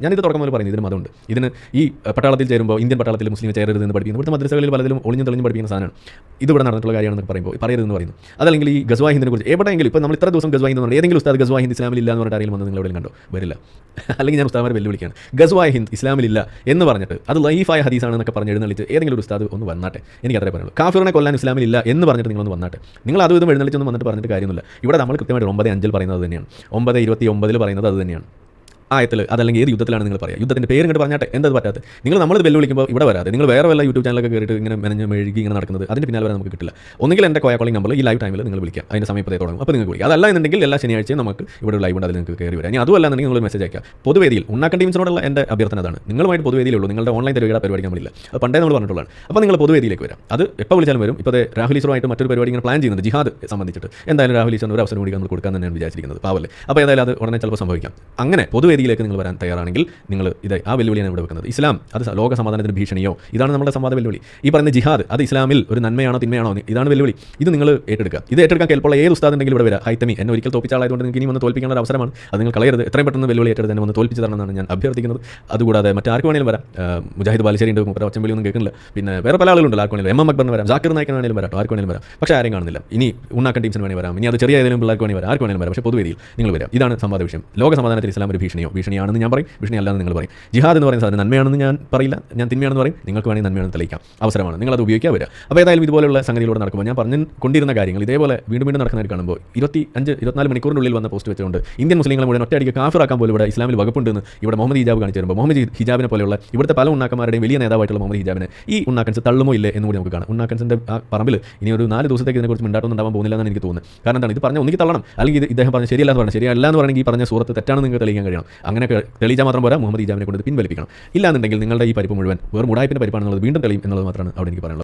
ഞാനിത് തുടക്കം മുതൽ പറയുന്നത് ഇതിന് മതമുണ്ട്. ഇതിന് ഈ പട്ടാളത്തിൽ ചേരുമ്പോൾ ഇന്ത്യൻ പട്ടാളത്തിൽ മുസ്ലിം ചേരരുതെന്ന് പഠിപ്പിക്കുന്നു. ഇവിടുത്തെ മദ്രസകളിൽ പലതിലും ഒളിഞ്ഞു തെളിഞ്ഞു പഠിപ്പിക്കുന്ന സാധനമാണ്. ഇതിവിടെ നടന്നിട്ടുള്ള കാര്യമാണെന്ന് പറയുമ്പോൾ പറയരുതെന്ന് പറയുന്നു. അതല്ലെങ്കിൽ ഈ ഗസ്വാ ഹിന്ദിനെ കുറിച്ച് എവിടെയെങ്കിലും ഇപ്പോൾ നമ്മൾ ഇത്ര ദിവസം ഗസ്വാ ഹിന്ദ് ഏതെങ്കിലും ഉസ്താദ് ഗസ്വാ ഹിന്ദ് ഇസ്ലാമിൽ ഇല്ല എന്ന് പറഞ്ഞിട്ട് ആരെങ്കിലും വന്ന് നിങ്ങൾ എവിടെയും കണ്ടോ? വരില്ല. അല്ലെങ്കിൽ ഞാൻ ഉസ്താദ്മാരെ വെല്ലുവിളിക്കുകയാണ്. ഗസ്വാ ഹിന്ദ് ഇസ്ലാമിലില്ല എന്ന് പറഞ്ഞിട്ട് അത് ലൈഫായ ഹദീസാണെന്നൊക്കെ പറഞ്ഞ് എഴുന്നള്ളിച്ച് ഏതെങ്കിലും ഒരു ഉസ്താദ് ഒന്ന് വന്നാട്ടെ. എനിക്ക് അത്രേ പറയുള്ളൂ. കാഫിറിനെ കൊല്ലാൻ ഇസ്ലാമിലില്ല എന്ന് പറഞ്ഞിട്ട് നിങ്ങൾ ഒന്ന് വന്നാട്ടെ. നിങ്ങൾ അതും ഇതും എഴുന്നള്ളിച്ചൊന്നും വന്നിട്ട് പറഞ്ഞിട്ട് കാര്യമൊന്നുമില്ല. ഇവിടെ നമ്മൾ കൃത്യമായിട്ട് ഒമ്പത് അഞ്ചിൽ പറയുന്നത് തന്നെയാണ്. ഒമ്പത് ഇരുപത്തി ഒമ്പതിൽ പറയുന്നത് അത് തന്നെയാണ്. ആയത്തിൽ അതല്ലെങ്കിൽ ഏത് യുദ്ധത്തിലാണ് നിങ്ങൾ പറയുക? യുദ്ധത്തിന്റെ പേര് ഇങ്ങോട്ട് പറഞ്ഞാട്ടെ. എന്തത് പറ്റാത്ത നിങ്ങൾ നമ്മൾ വെല്ലുവിളിക്കുമ്പോൾ ഇവിടെ വരാതെ നിങ്ങൾ വേറെ വല്ല യൂട്യൂബ് ചാനലൊക്കെ കയറിയിട്ട് ഇങ്ങനെ മെനഞ്ഞ് മെഴുകി ഇങ്ങനെ നടക്കുന്നത് അതിന്റെ പിന്നാലെ വരെ നമുക്ക് കിട്ടില്ല. ഒന്നുകിൽ എന്റെ കോയ കോളിംഗ് നമ്പർ ഈ ലൈവ് ടൈമിൽ നിങ്ങൾ വിളിക്കുക. അതിന്റെ സമയത്തേ തുടങ്ങും. അപ്പോൾ നിങ്ങൾക്ക് വിളിക്കുക അതല്ല എന്നുണ്ടെങ്കിൽ എല്ലാ ശനിയാഴ്ചയും നമുക്ക് ഇവിടെ ലൈവ് ഉണ്ട്. അതിൽ നിങ്ങൾക്ക് കയറി വരാം. ഇനി അതുമല്ല എന്നുണ്ടെങ്കിൽ നിങ്ങൾ മെസ്സേജ് അയക്കുക പൊതുവേദിയിൽ ഉണ്ണാക്കൻ ടീംസിനോടുള്ള എന്റെ അഭ്യർത്ഥന അതാണ്. നിങ്ങളുമായിട്ട് പൊതുവേദിയിലുള്ളൂ നിങ്ങളുടെ ഓൺലൈൻ തരുവയുടെ പരിപാടി നമ്മളില്ല അത് പണ്ടേ നമ്മൾ പറഞ്ഞിട്ടുള്ളതാണ്. അപ്പോൾ നിങ്ങൾ പൊതുവേദിയിലേക്ക് വരാം. അത് എപ്പോൾ വിളിച്ചാലും വരും. ഇപ്പോൾ രാഹുൽ ഈശ്വറുമായിട്ട് മറ്റൊരു പരിപാടി ഇങ്ങനെ പ്ലാൻ ചെയ്യുന്നുണ്ട്. ജിഹാദ് സംബന്ധിച്ചിട്ട്. എന്തായാലും രാഹുൽ ഈശ്വറിന് ഒരു അവസരം കൂടി നമ്മൾ കൊടുക്കാൻ തന്നെയാണ് വിചാരിച്ചിരിക്കുന്നത്. പാവല്ലേ? അപ്പോൾ ഏതായാലും അത് ഉടനെ ചിലപ്പോൾ സംഭവിക്കാം. അങ്ങനെ പൊതുവേദിയിലേക്ക് നിങ്ങൾ വരാൻ തയ്യാറാണെങ്കിൽ നിങ്ങൾ ഇത് ആ വെല്ലുവിളിയാണ് ഇവിടെ വെക്കുന്നത്. ഇസ്ലാം അത് ലോക സമാധാനത്തിന് ഭീഷണിയോ? ഇതാണ് നമ്മുടെ സംവാദ വെല്ലുവിളി. ഈ പറയുന്ന ജിഹാദ് അത് ഇസ്ലാമിൽ ഒരു നന്മയാണോ തിന്മയാണോ? ഇതാണ് വെല്ലുവിളി. ഇത് നിങ്ങൾ ഏറ്റെടുക്കുക. ഇത് ഏറ്റെടുക്കാൻ കേൾപ്പുള്ള ഏത് ഉസ്താദ് ഉണ്ടെങ്കിൽ ഇവിടെ വരാം ഹൈത്തമി എന്നെ ഒരിക്കൽ തോപ്പിച്ച ആളായതുകൊണ്ട് നിങ്ങൾക്ക് ഇനി വന്ന് തോൽപ്പിക്കേണ്ട ഒരു അവസരമാണ്. അത് നിങ്ങൾ കളയരുത്. എത്രയും പെട്ടെന്ന് വെല്ലുവിളി ഏറ്റെടുത്ത് തന്നെ വന്ന് തോൽപ്പിച്ച് തരണമെന്നാണ് ഞാൻ അഭ്യർത്ഥിക്കുന്നത്. അതുകൂടാതെ മറ്റാർക്ക് വേണമെങ്കിലും വരാം. മുജാഹിദ് ബാലശ്ശേരി ഉണ്ട് മുപ്പത് ഒച്ചമ്പലി ഒന്നും കേൾക്കുന്നില്ല. പിന്നെ വേറെ പല ആളുകളുണ്ട് ആർക്ക് വേണമെങ്കിലും എം എം അക്ബറിന് വരാം. ജാക്കിർ നായിക്കിന് വേണമെങ്കിലും വരാം ആർക്ക് വേണമെങ്കിലും വരാം. പക്ഷേ ആരെയും കാണുന്നില്ല. ഇനി ഉണ്ണാക്കൻ ടീംസിന് വേണമെങ്കിൽ വരാം. ഇനി അത് ചെറിയ ഏതെങ്കിലും പിള്ളേർക്ക് വേണമെങ്കിൽ വരാം. ആർക്ക് വേണമെങ്കിലും വരാം പക്ഷേ പൊതുവേദിയിൽ നിങ്ങൾ വരാം. ഇതാണ് സംവാദ വിഷയം. ലോക സമാധാനത്തിൽ ഇസ്ലാം ഒരു ഭീഷണിയോ? ഭീഷണിയാണെന്ന് ഞാൻ പറയും ഭീഷണി അല്ലാന്ന് നിങ്ങൾ പറയും. ജിഹാദ് എന്ന് പറയുന്ന സാധനം നന്മയാണെന്ന് ഞാൻ പറയില്ല ഞാൻ തിന്മയാണെന്ന് പറയും. നിങ്ങൾക്ക് വേണമെങ്കിൽ നന്മയാണെന്ന് തെളിയിക്കാം. അവസരമാണ്. നിങ്ങൾ അത് ഉപയോഗിക്കാൻ വരിക. അപ്പോൾ ഏതായാലും ഇതുപോലുള്ള സംഗതിയിലൂടെ നടക്കുമ്പോൾ ഞാൻ പറഞ്ഞു കൊണ്ടിരുന്ന കാര്യങ്ങൾ ഇതേപോലെ വീണ്ടും വീണ്ടും നടക്കുന്നതായിട്ട് കാണുമ്പോൾ ഇരുപത്തി അഞ്ച് ഇരുപത്തിനാല് മണിക്കൂറിനുള്ളിൽ വന്ന പോസ്റ്റ് വെച്ചുകൊണ്ട് ഇന്ത്യൻ മുസ്ലിങ്ങളെ മുഴുവൻ ഒറ്റയടിക്ക് കാഫിറാക്കാൻ പോലും ഇവിടെ ഇസ്ലാമിൽ വകുപ്പുണ്ടെന്ന് ഇവിടെ മുഹമ്മദ് ഹിജാബ് കാണിച്ചു തരുമ്പോൾ. മുഹമ്മദ് ഹിജാബിനെ പോലെയുള്ള ഇവിടുത്തെ പല ഉണ്ണാക്കന്മാരുടെയും വലിയ നേതാവായിട്ടുള്ള മുഹമ്മദ് ഹിജാബിനെ ഈ ഉണ്ണാക്കൻസ് തള്ളുമോ ഇല്ലേ എന്ന് കൂടി നമുക്ക് കാണാം. ഉണ്ണാക്കൻസിന്റെ ആ പറമ്പിൽ ഇനി ഒരു നാല് ദിവസത്തേക്ക് ഇതിനെക്കുറിച്ച് മിണ്ടാട്ടൊന്നും ഉണ്ടാവാൻ പോകുന്നില്ല എന്നാണ് എനിക്ക് തോന്നുന്നത്. കാരണം എന്താണ്? ഇത് പറഞ്ഞാൽ ഒന്നിക്ക് തള്ളണം. അല്ലെങ്കിൽ ഇത് ഇദ്ദേഹം പറഞ്ഞ ശരിയല്ല എന്ന് പറഞ്ഞാൽ ശരിയല്ല എന്ന് പറഞ്ഞെങ്കിൽ ഈ പറഞ്ഞ സുഹൃത്ത് തെറ്റാണെന്ന് നിങ്ങൾക്ക് തെളിയിക്കാൻ കഴിയണം. അങ്ങനെ തെളിയിച്ചാൽ മാത്രം പോരാ. മുഹമ്മദ് ഇജാമിനെ കൊണ്ട് പിൻവലിപ്പിക്കണം. ഇല്ലാന്നുണ്ടെങ്കിൽ നിങ്ങളുടെ ഈ പരിപ്പ് മുഴുവൻ വെറും ഉടായ്പിന്റെ പരിപ്പാണെന്നുള്ളത് വീണ്ടും തെളിയും എന്നുള്ളത് മാത്രമാണ് അവിടെ എനിക്ക് പറയാനുള്ളത്.